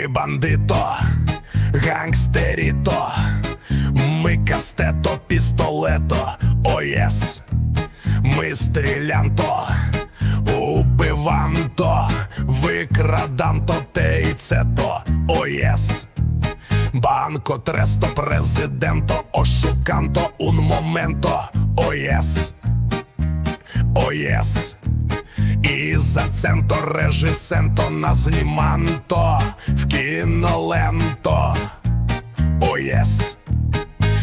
Ми бандито, гангстеріто, ми кастето, пістолето, о єс, ми стрілянто, убиванто, викраданто, те і це то, о єс. Банко, тресто, президенто, ошуканто, un momento, о єс, о єс. І за центо режисенто на зніманто в кіноленто. О єс,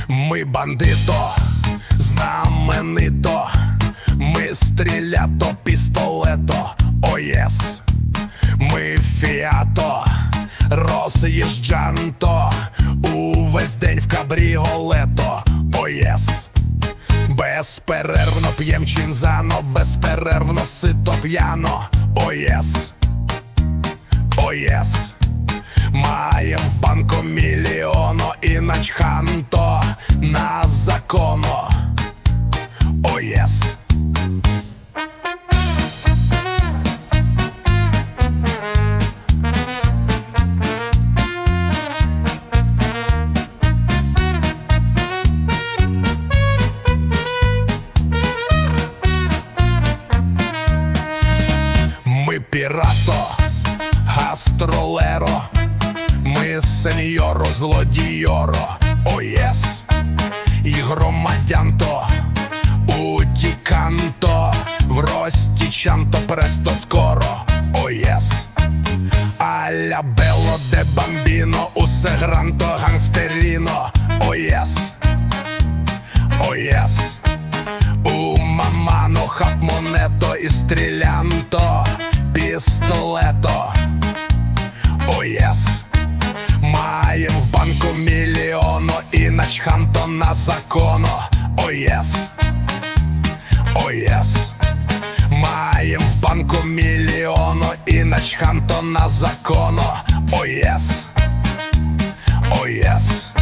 ми бандито, знаменито, ми стрілято, пістолето, о єс, ми фіато, роз'їжджанто, увесь день в кабріолето. Безперервно п'єм чинзано, безперервно сито п'яно, оєс, єс, о єс. Маєм в банку пірато, гастролеро, ми сеньоро, злодійоро, о єс, і громадянто, утіканто, в рості чанто престо скоро, о єс. Аля бело де бамбіно, усе гранто, гангстеріно, о єс, о єс. У мамано хап монето і стрілянто, о єс. Маєм в банку мільйоно і начханто на законо, о єс, о єс. Маєм в банку мільйоно і начханто на законо, о єс, о єс.